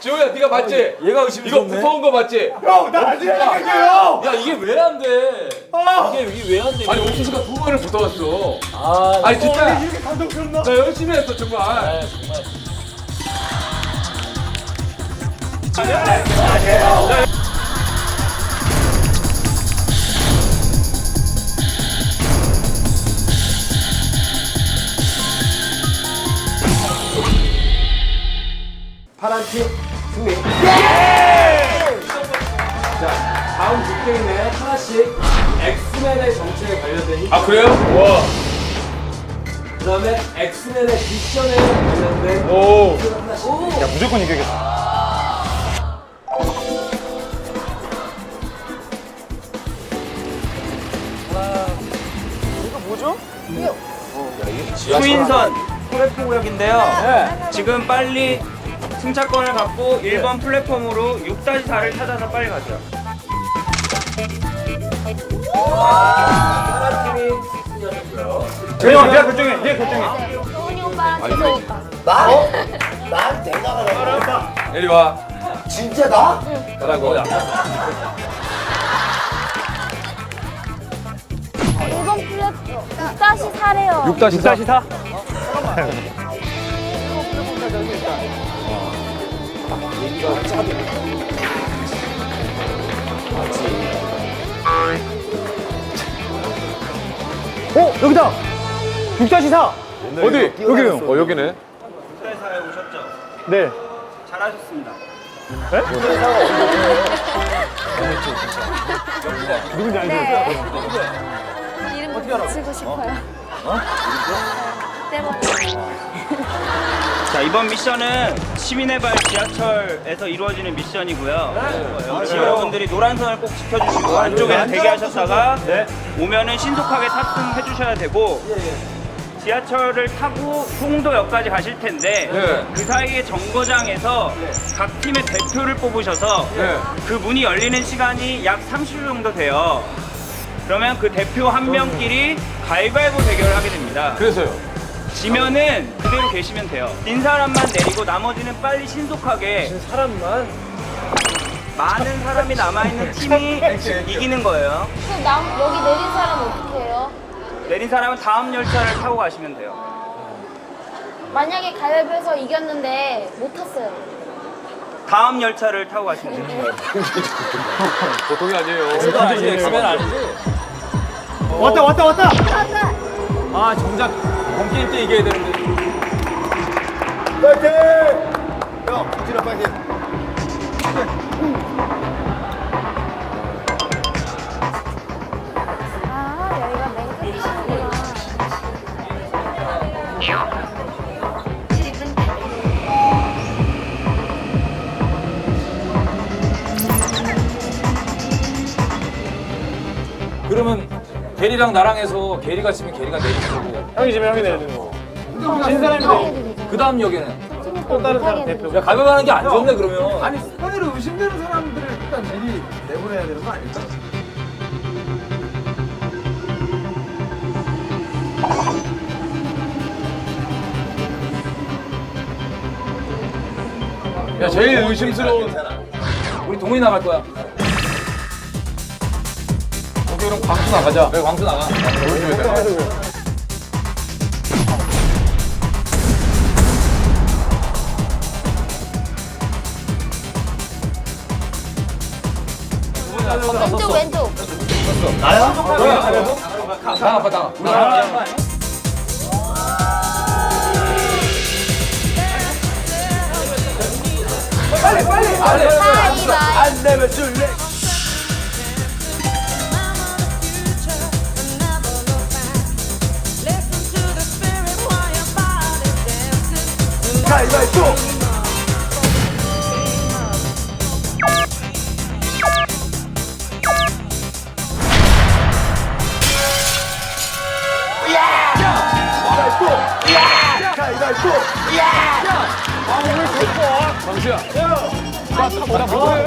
승우야 네가 맞지? 얘가 이거 의심스럽네. 무서운 거 맞지? 형, 나 아직 생각해요. 야 이게 왜 안 돼? 이게 이게 왜 안 돼? 아니 옥수수가 두 번을 붙어왔어. 아, 아니 진짜 이렇게 감동스럽나? 나 열심히 했어 정말. 아, 정말. 파란 팀 승리. 자, 다음 두 게임에 하나씩 엑스맨의 정체에 관련된 힌트. 아 그래요? 와. 그 다음에 엑스맨의 미션에 관련된 오. 힌트를 하나씩. 야 무조건 이겨야겠다. 수인선 플랫폼역인데요. 지금 빨리 승차권을 갖고 1번 플랫폼으로 6-4를 찾아서 빨리 가죠. 파란 팀이 승리하셨고요. 재영아 내가 결정해. 네가 결정해. 도훈이 오빠랑 계속 이리 와. 진짜 나? 가라고. 1번 플랫폼 6-4래요 6다시 4. 4. 어 여기다. 6-4. 어디? 여기네요. 어 여기네. 6-4에 오셨죠? 네. 잘하셨습니다. 누군지 알죠? 네 이름 붙이고 싶어요 네 번째 자, 이번 미션은 시민의 발 지하철에서 이루어지는 미션이고요. 지 여러분들이 노란 선을 꼭 지켜주시고 안쪽에서 대기하셨다가 오면은 신속하게 탑승해 주셔야 되고 지하철을 타고 송도역까지 가실 텐데 네. 그 사이에 정거장에서 각 팀의 대표를 뽑으셔서 네. 그 문이 열리는 시간이 약 30분 정도 돼요. 그러면 그 대표 한 명끼리 가위바위보 대결을 하게 됩니다. 그래서요. 지면은 그대로 계시면 돼요. 진 사람만 내리고 나머지는 빨리 신속하게 사람만. 많은 사람이 남아있는 팀이 이기는 거예요. 그럼 남, 여기 내린 사람 어떻게 해요? 내린 사람은 다음 열차를 타고 가시면 돼요. 만약에 가위바위보에서 이겼는데 못 탔어요 다음 열차를 타고 가시면 돼요. 보통이 아니에요. 아니지 엑스맨 아니지? 왔다 왔다 왔다. 아 정작 본게임 때 이겨야 되는데. 파이팅! 형, 부지런 파이팅. 아 여기가 맨 끝이구나 그러면 게리랑 나랑 해서 게리가 치면 게리가 내리는 거고. 형이 지면 형이 내는 거. 진 사람이 내고 그 다음 역에는 또 다른 사람 대표. 야 가위바위보 하는 게 안 좋네 그러면. 아니, 스파이로 의심되는 사람들을 일단 미리 내보내야 되는 거 아닐까? 야 제일 의심스러운. 우리 동훈이 나갈 거야. 그럼 광수 나가자. 그래 광수 나가. 보여줘야 돼. 왼쪽 왼쪽 당 아빠 당. 우리 가위바위보 안 내면 줄래. 가위바위보. 가위바위보. 광수야. 이거 아니야